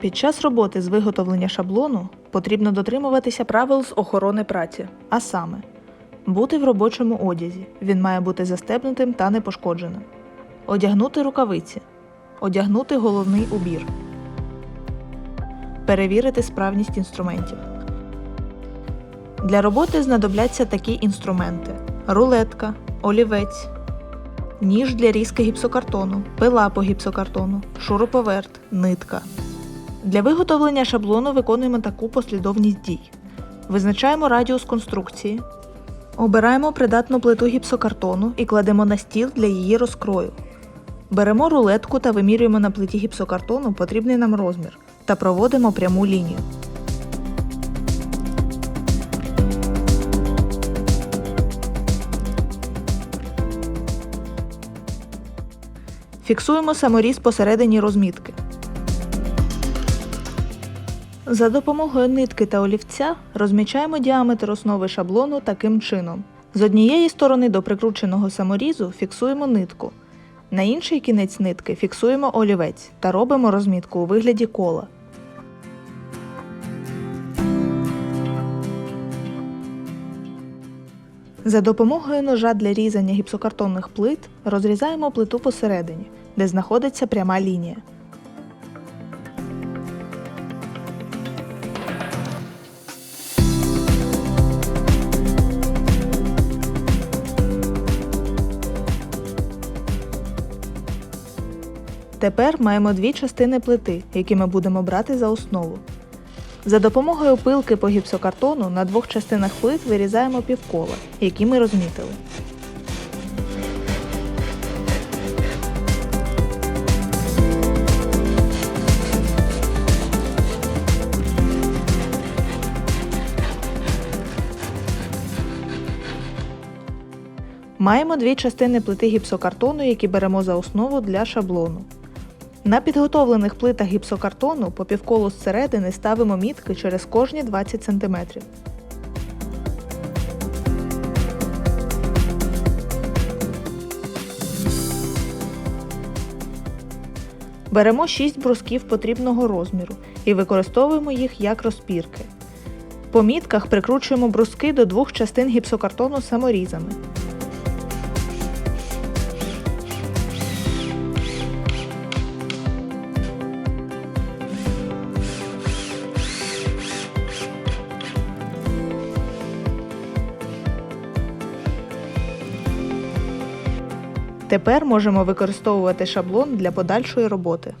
Під час роботи з виготовлення шаблону потрібно дотримуватися правил з охорони праці, а саме бути в робочому одязі. Він має бути застебнутим та непошкодженим. Одягнути рукавиці. Одягнути головний убір. Перевірити справність інструментів. Для роботи знадобляться такі інструменти: рулетка, олівець, ніж для різки гіпсокартону, пила по гіпсокартону, шуруповерт, нитка. Для виготовлення шаблону виконуємо таку послідовність дій. Визначаємо радіус конструкції. Обираємо придатну плиту гіпсокартону і кладемо на стіл для її розкрою. Беремо рулетку та вимірюємо на плиті гіпсокартону потрібний нам розмір та проводимо пряму лінію. Фіксуємо саморіз посередині розмітки. За допомогою нитки та олівця розмічаємо діаметр основи шаблону таким чином. З однієї сторони до прикрученого саморізу фіксуємо нитку. На інший кінець нитки фіксуємо олівець та робимо розмітку у вигляді кола. За допомогою ножа для різання гіпсокартонних плит розрізаємо плиту посередині, де знаходиться пряма лінія. Тепер маємо дві частини плити, які ми будемо брати за основу. За допомогою пилки по гіпсокартону на двох частинах плит вирізаємо півкола, які ми розмітили. Маємо дві частини плити гіпсокартону, які беремо за основу для шаблону. На підготовлених плитах гіпсокартону по півколу зсередини ставимо мітки через кожні 20 см. Беремо 6 брусків потрібного розміру і використовуємо їх як розпірки. По мітках прикручуємо бруски до двох частин гіпсокартону саморізами. Тепер можемо використовувати шаблон для подальшої роботи.